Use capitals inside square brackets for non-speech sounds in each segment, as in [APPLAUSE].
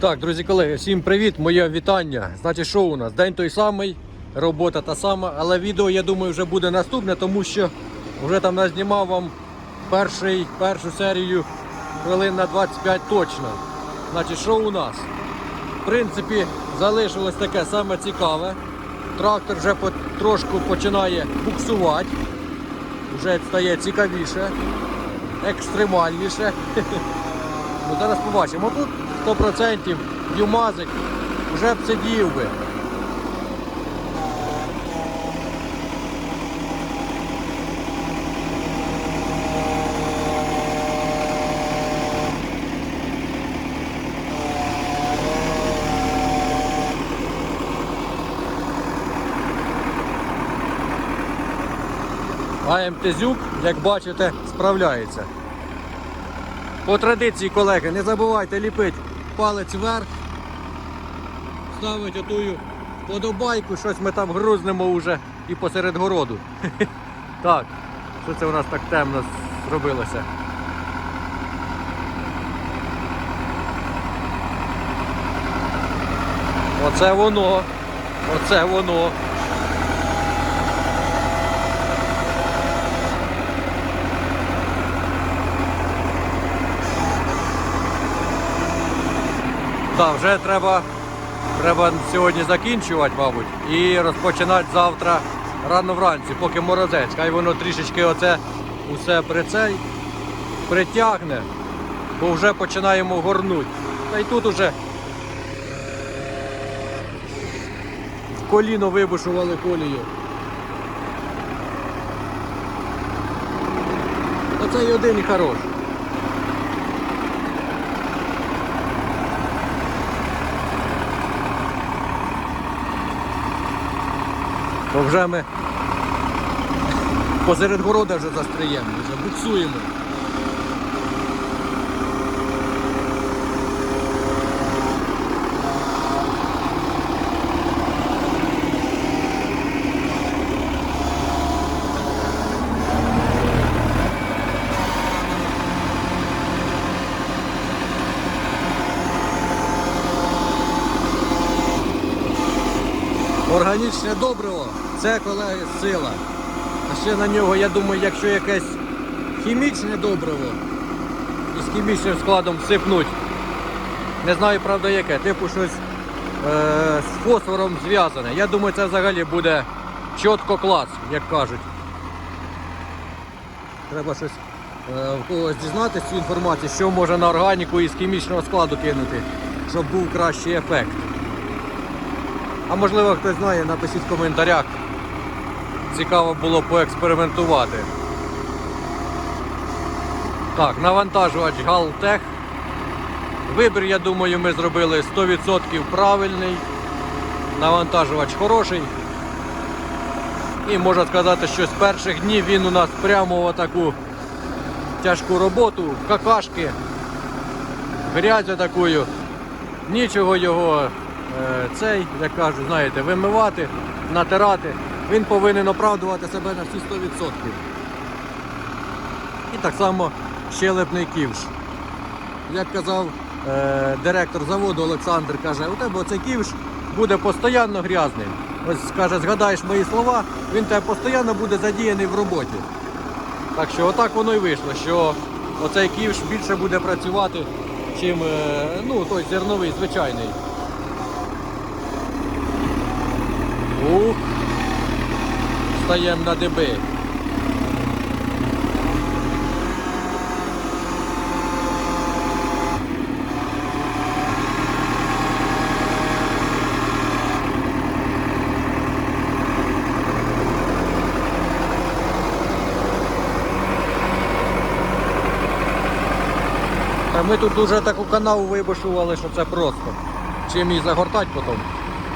Так, друзі колеги, всім привіт, моє вітання. Значить, що у нас? День той самий, робота та сама, але відео, я думаю, вже буде наступне, тому що вже там назнімав вам перший, першу серію хвилин на 25 точно. Значить, що у нас? В принципі, залишилось таке саме цікаве. Трактор вже трошку починає буксувати, вже стає цікавіше, екстремальніше. [LAUGHS] Ну, зараз побачимо. Тут 100% юмазик вже б сидів би. А МТЗюк, як бачите, справляється. По традиції, колеги, не забувайте ліпити палець вверх, ставити отую подобайку, щось ми там грузнемо вже і посеред городу. [LAUGHS] Так, що це у нас так темно зробилося? Оце воно, оце воно. Так, вже треба, треба сьогодні закінчувати, мабуть, і розпочинати завтра рано вранці, поки морозець. Хай воно трішечки оце усе при цей притягне, бо вже починаємо горнути. Та й тут уже коліно вибушували колію. Оце й один хороший. Бо вже ми посеред города вже застряємо, вже буксуємо. Органічне добриво це, колеги, сила. А ще на нього, я думаю, якщо якесь хімічне добриво із хімічним складом всипнуть, не знаю, правда, яке, типу щось е- з фосфором зв'язане. Я думаю, це взагалі буде чітко клас, як кажуть. Треба щось е, в когось дізнатися цю інформацію, що може на органіку із хімічного складу кинути, щоб був кращий ефект. А можливо хтось знає, напишіть в коментарях. Цікаво було поекспериментувати. Так, навантажувач Галтех. Вибір, я думаю, ми зробили 100% правильний. Навантажувач хороший. І можна сказати, що з перших днів він у нас прямо в таку тяжку роботу, какашки, грязю такою. Нічого його цей, як кажуть, знаєте, вимивати, натирати. Він повинен оправдувати себе на всі 100%. І так само щелепний ківш. Як казав е, директор заводу Олександр, каже, у тебе оцей ківш буде постійно грязним. Ось каже, згадаєш мої слова, він тебе постійно буде задіяний в роботі. Так що отак воно і вийшло, що оцей ківш більше буде працювати, чим е, ну, той зерновий, звичайний. Ух, стаємо на диби. Та ми тут дуже таку канаву вибушували, що це просто. Чим її загортати потім.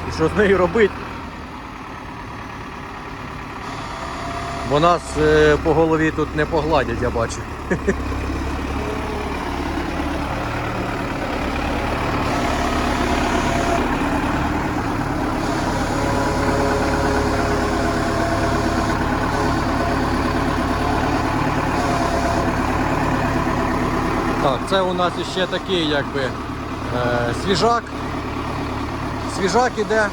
І що з нею робити. Бо нас е, по голові тут не погладять, я бачу. Так, це у нас іще такий якби е, свіжак. Свіжак іде.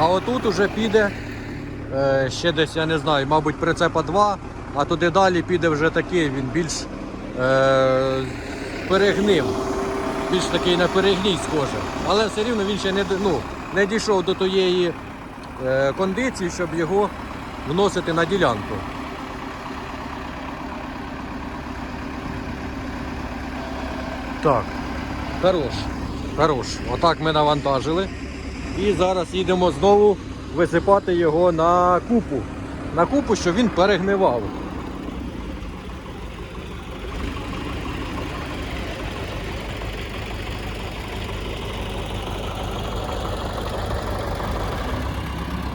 А отут уже піде ще десь, я не знаю, мабуть, прицепа 2, а туди далі піде вже такий, він більш е, перегнив. Більш такий на перегній схоже. Але все рівно він ще не, ну, не дійшов до тієї е, кондиції, щоб його вносити на ділянку. Так, хорош, хорош. Отак ми навантажили. І зараз їдемо знову висипати його на купу. На купу, щоб він перегнивав.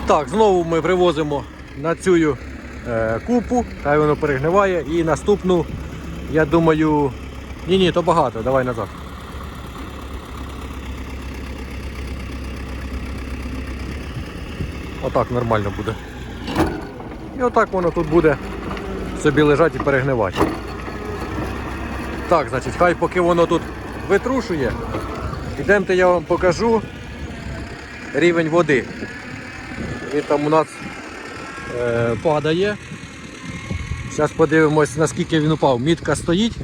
Так, знову ми привозимо на цю е, купу, хай воно перегниває. І наступну, я думаю. Ні, ні, то багато, давай назад. Отак нормально буде. І отак воно тут буде собі лежати і перегнивати. Так, значить, хай поки воно тут витрушує, ідемте я вам покажу рівень води. Він там у нас е, падає. Зараз подивимось, наскільки він упав. Мітка стоїть.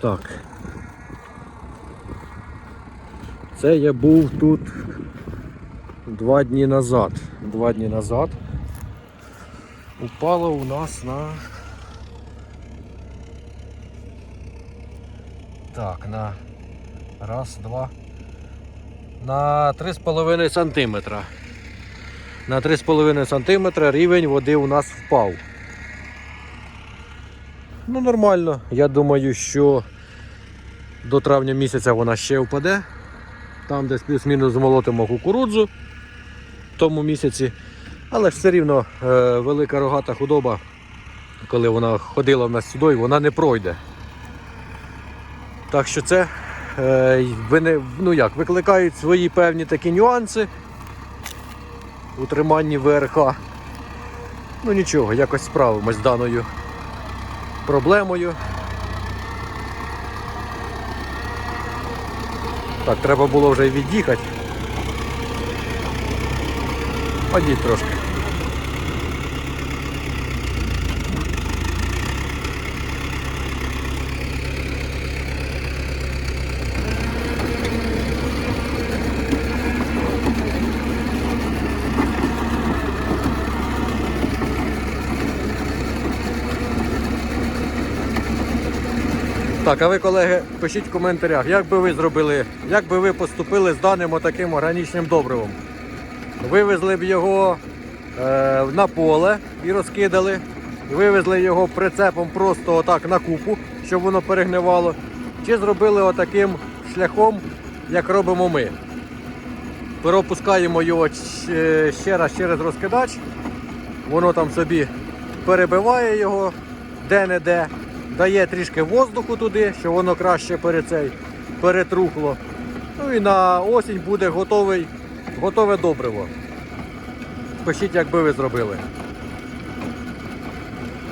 Так. Це я був тут два дні назад. Два дні назад. Упало у нас на. Так, на раз, два. На 3,5 сантиметра. На 3,5 сантиметра рівень води у нас впав. Ну, нормально. Я думаю, що до травня місяця вона ще впаде. Там десь плюс-мінус змолотимо кукурудзу тому місяці. Але все рівно е, велика рогата худоба, коли вона ходила в нас сюди, вона не пройде. Так що це е, вини- ну як, викликають свої певні такі нюанси у триманні ВРХ. Ну нічого, якось справимось з даною проблемою. Так, треба було вже від'їхати. Ходіть трошки. Так, а ви, колеги, пишіть в коментарях, як би ви зробили, як би ви поступили з даним отаким органічним добривом. Вивезли б його е, на поле і розкидали. Вивезли його прицепом просто отак на купу, щоб воно перегнивало. Чи зробили отаким шляхом, як робимо ми. Пропускаємо його ще- раз через розкидач. Воно там собі перебиває його де-не-де, дає трішки воздуху туди, щоб воно краще перетрухло. Ну і на осінь буде готовий, готове добриво. Пишіть, як би ви зробили.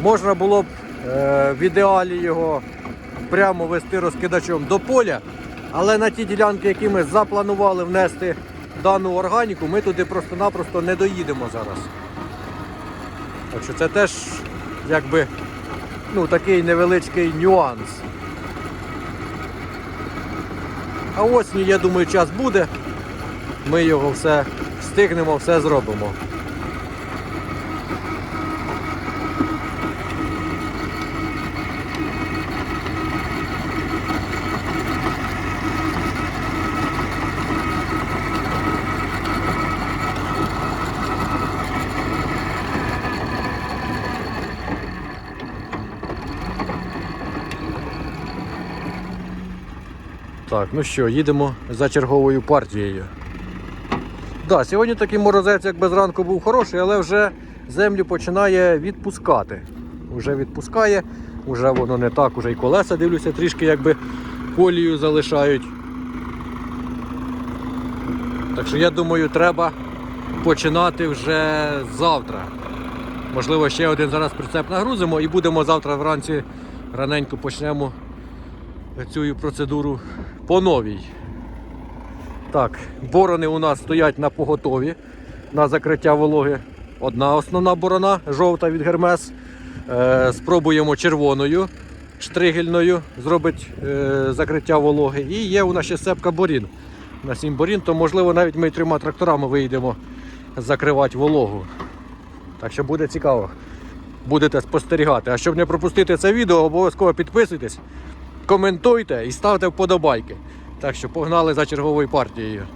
Можна було б е, в ідеалі його прямо вести розкидачом до поля, але на ті ділянки, які ми запланували внести дану органіку, ми туди просто-напросто не доїдемо зараз. Так що це теж якби ну, такий невеличкий нюанс. А осінню, я думаю, час буде. Ми його все встигнемо, все зробимо. Так, ну що, їдемо за черговою партією. Да, сьогодні такий морозець, якби зранку був хороший, але вже землю починає відпускати. Уже відпускає, вже воно не так, уже й колеса дивлюся, трішки якби колію залишають. Так що я думаю, треба починати вже завтра. Можливо, ще один зараз прицеп нагрузимо і будемо завтра вранці раненько почнемо цю процедуру по новій. Так, борони у нас стоять на поготові на закриття вологи. Одна основна борона, жовта від Гермес. Е, спробуємо червоною штригельною зробити е, закриття вологи. І є у нас ще сепка борін. На 7 борін, то можливо навіть ми трьома тракторами вийдемо закривати вологу. Так що буде цікаво. Будете спостерігати. А щоб не пропустити це відео, обов'язково підписуйтесь, коментуйте і ставте вподобайки. Так що погнали за черговою партією.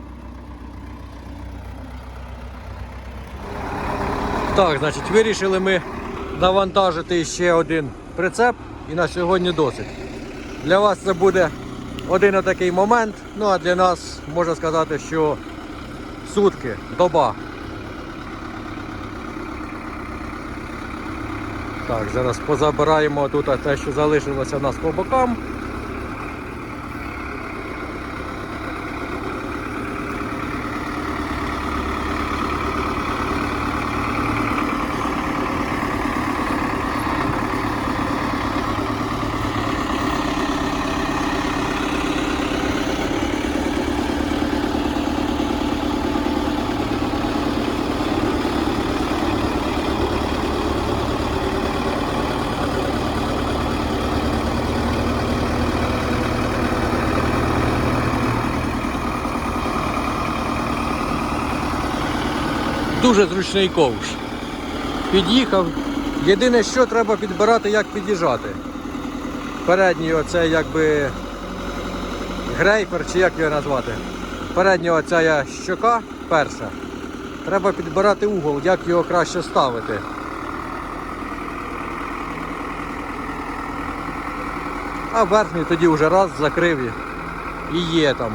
Так, значить, вирішили ми навантажити ще один прицеп і на сьогодні досить. Для вас це буде один такий момент, ну а для нас можна сказати, що сутки, доба. Так, зараз позабираємо тут те, що залишилося в нас по бокам. Дуже зручний ковш. Під'їхав. Єдине, що треба підбирати, як під'їжджати. Передній оце якби грейпер, чи як його назвати. Передня оця щока перша. Треба підбирати угол, як його краще ставити. А верхній тоді вже раз закрив і є там.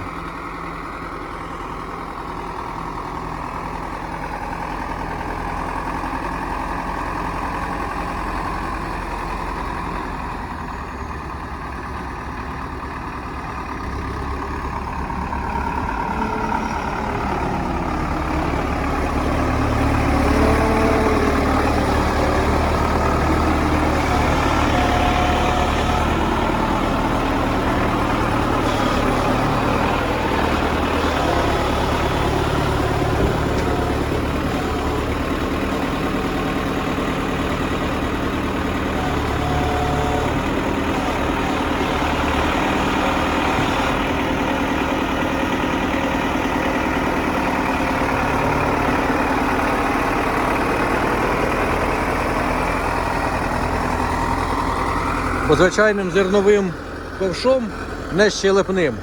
Бо звичайним зерновим ковшом, не щелепним,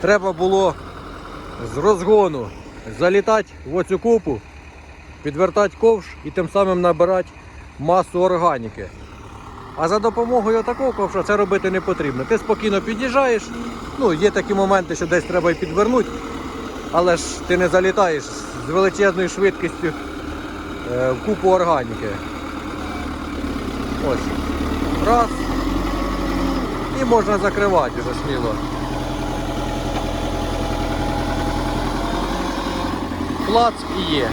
треба було з розгону залітати в оцю купу, підвертати ковш і тим самим набирати масу органіки. А за допомогою такого ковша це робити не потрібно. Ти спокійно під'їжджаєш, ну є такі моменти, що десь треба і підвернути, але ж ти не залітаєш з величезною швидкістю е, в купу органіки. Ось. Раз. І можна закривати вже сміло. Плац і є.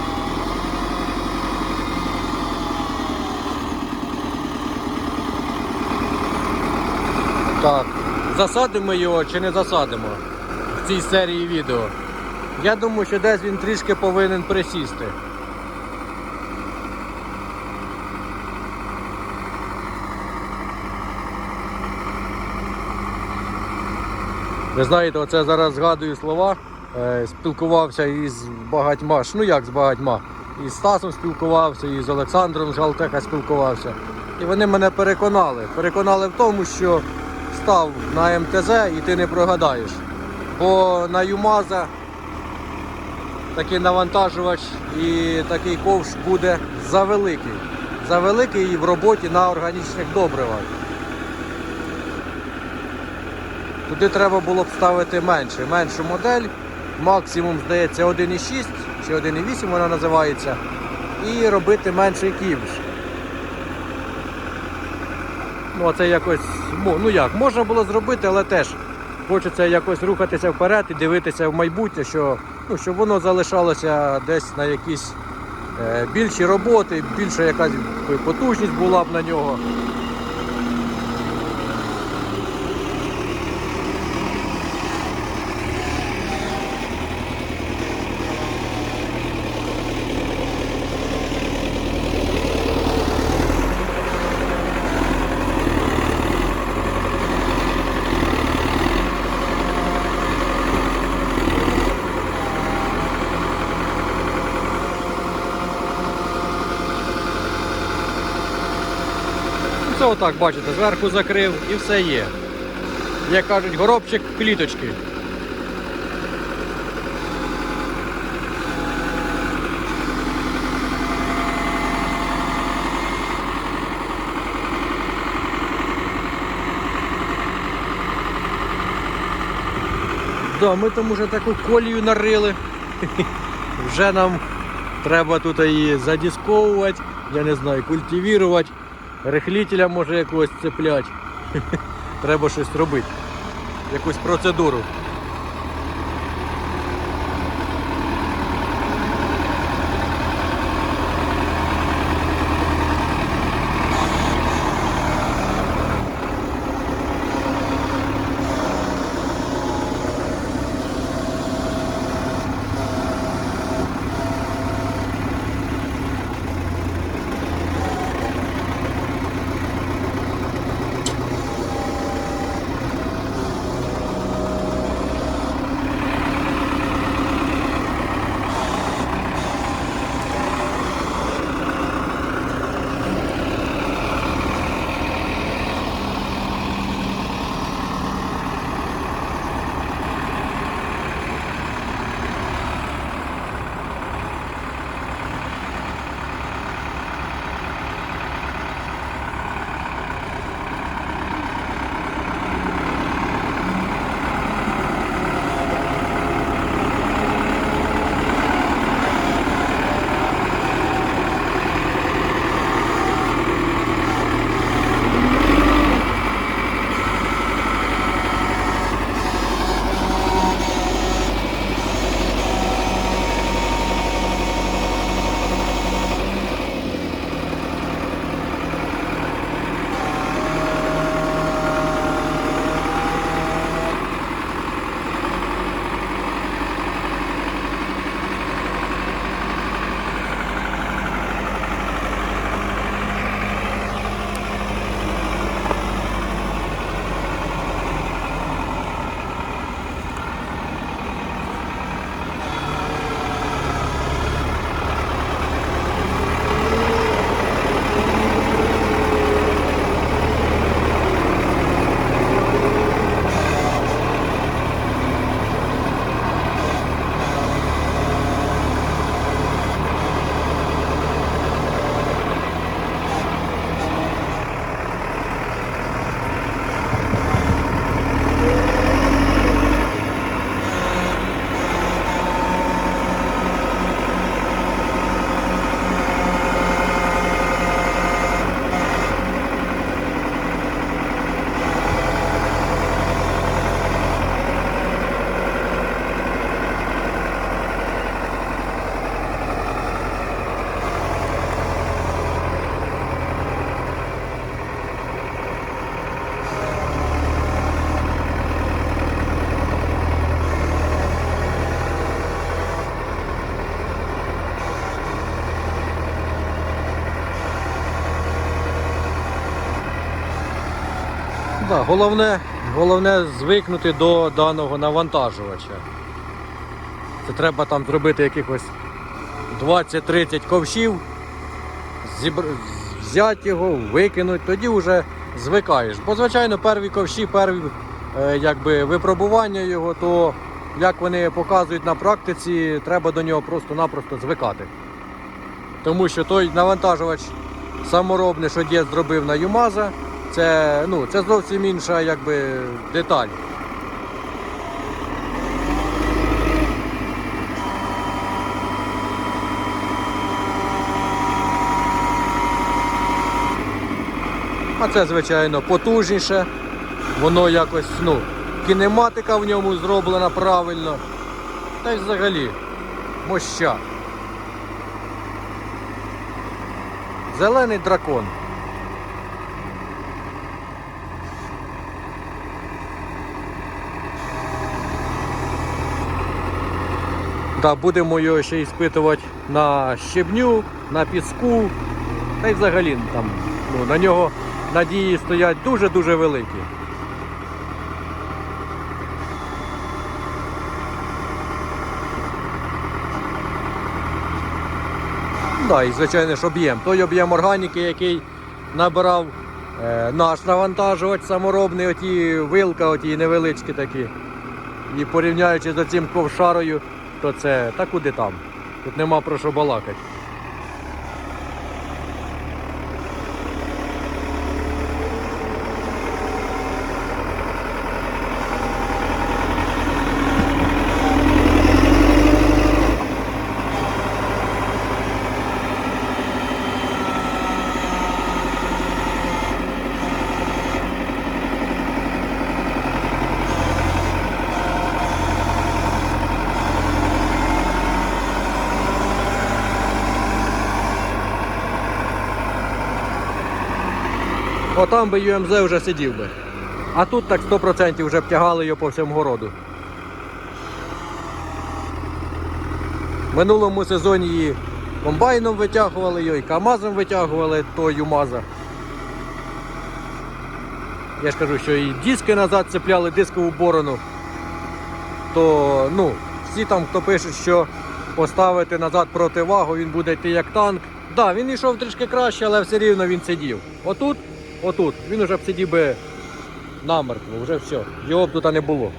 Так, засадимо його чи не засадимо в цій серії відео. Я думаю, що десь він трішки повинен присісти. Ви знаєте, оце зараз згадую слова. Е, спілкувався із багатьма, ну як з багатьма. І з Стасом спілкувався, і з Олександром з Галтеха спілкувався. І вони мене переконали. Переконали в тому, що став на МТЗ і ти не прогадаєш. Бо на ЮМАЗа такий навантажувач і такий ковш буде завеликий. Завеликий в роботі на органічних добривах. Туди треба було б ставити менше, меншу модель. Максимум, здається, 1,6 чи 1,8 вона називається. І робити менший ківш. Ну, це якось, ну як, можна було зробити, але теж хочеться якось рухатися вперед і дивитися в майбутнє, що, ну, щоб воно залишалося десь на якісь е, більші роботи, більша якась потужність була б на нього. Це отак, бачите, зверху закрив і все є. Як кажуть, горобчик в кліточки. Да, ми там уже таку колію нарили. [LAUGHS] Вже нам треба тут її задісковувати, я не знаю, культивувати, рихлітеля може якогось цепляти. [LAUGHS] Треба щось робити. Якусь процедуру. Да, головне, головне звикнути до даного навантажувача. Це треба там зробити якихось 20-30 ковшів, зібр... взяти його, викинути, тоді вже звикаєш. Бо, звичайно, перві ковші, перві е, якби, випробування його, то як вони показують на практиці, треба до нього просто-напросто звикати. Тому що той навантажувач саморобний, що дід зробив на Юмаза, це, ну, це зовсім інша якби, деталь. А це, звичайно, потужніше. Воно якось, ну, кінематика в ньому зроблена правильно. Та й взагалі моща. Зелений дракон. Да, будемо його ще іспитувати на щебню, на піску. Та й взагалі там, ну, на нього надії стоять дуже-дуже великі. Да, і звичайно ж об'єм. Той об'єм органіки, який набирав е, наш навантажувач саморобний, оті вилка, оті невеличкі такі. І порівняючи з цим ковшарою, то це та куди там. Тут нема про що балакати. Отам би ЮМЗ вже сидів би. А тут так 100% вже б тягали його по всьому городу. В минулому сезоні її комбайном витягували його, і КАМАЗом витягували то ЮМАЗа. Я ж кажу, що і диски назад цепляли, дискову борону. То ну, всі там, хто пишуть, що поставити назад противагу, він буде йти як танк. Так, да, він йшов трішки краще, але все рівно він сидів. Отут, отут, він уже б сидів би намертво, вже все. Його б тут не було.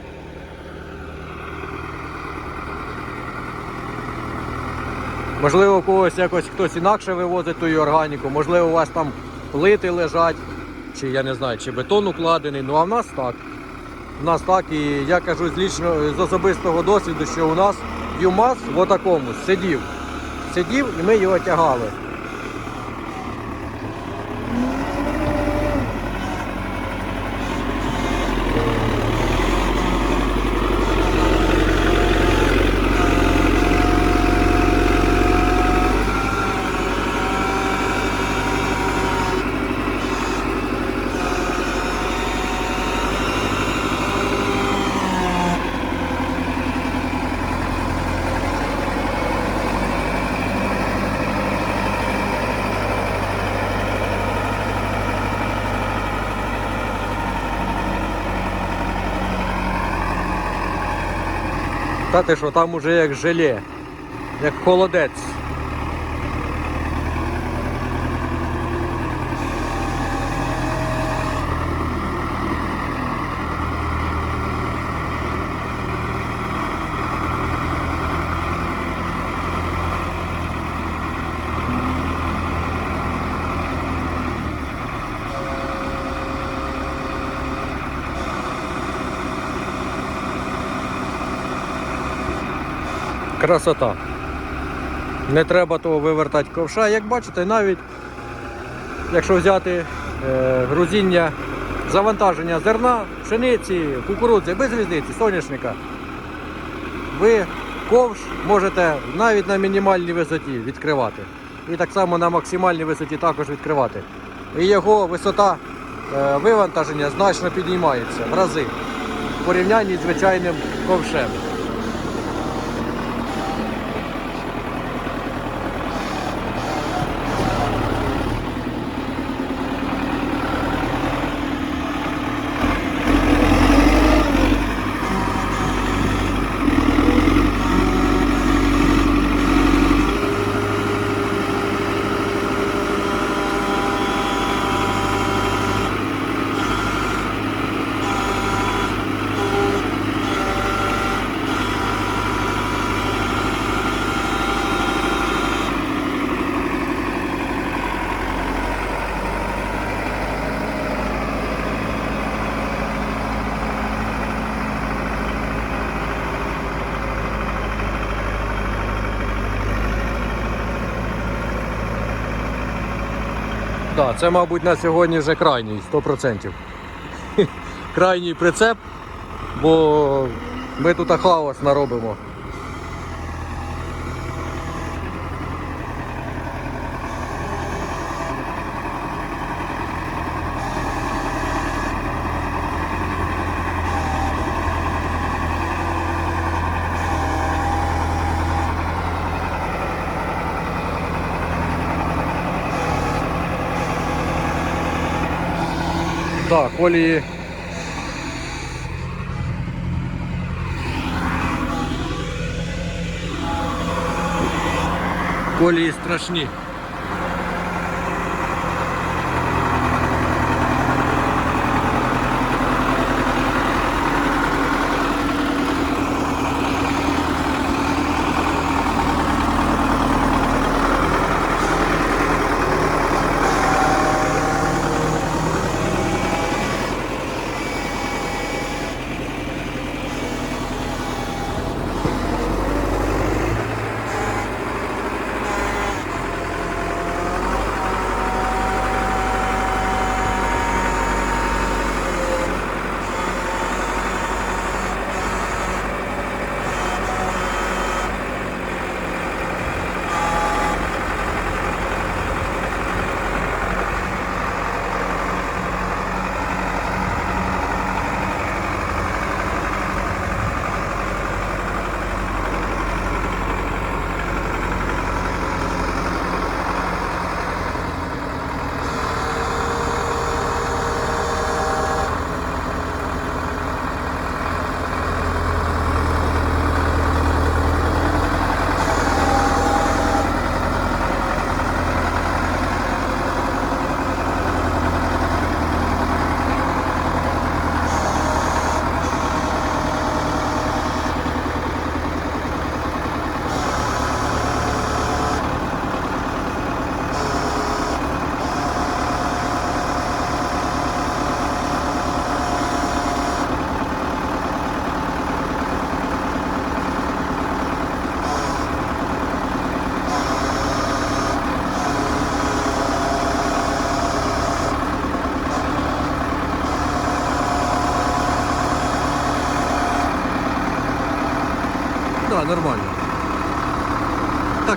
Можливо, у когось якось хтось інакше вивозить ту органіку, можливо, у вас там плити лежать, чи я не знаю, чи бетон укладений. Ну а в нас так. У нас так, і я кажу з лічно з особистого досвіду, що у нас ЮМАЗ в отакому сидів. Сидів і ми його тягали. Та ти що, там уже як желе, як холодець. Красота. Не треба того вивертати ковша. Як бачите, навіть якщо взяти е, грузіння завантаження зерна, пшениці, кукурудзи, без різниці, соняшника, ви ковш можете навіть на мінімальній висоті відкривати. І так само на максимальній висоті також відкривати. І його висота е, вивантаження значно піднімається в рази в порівнянні з звичайним ковшем. Так, це, мабуть, на сьогодні вже крайній, 100%. [LAUGHS] крайній прицеп, бо ми тут хаос наробимо. Так, колії. Колії страшні.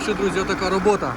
Що, друзі, така робота.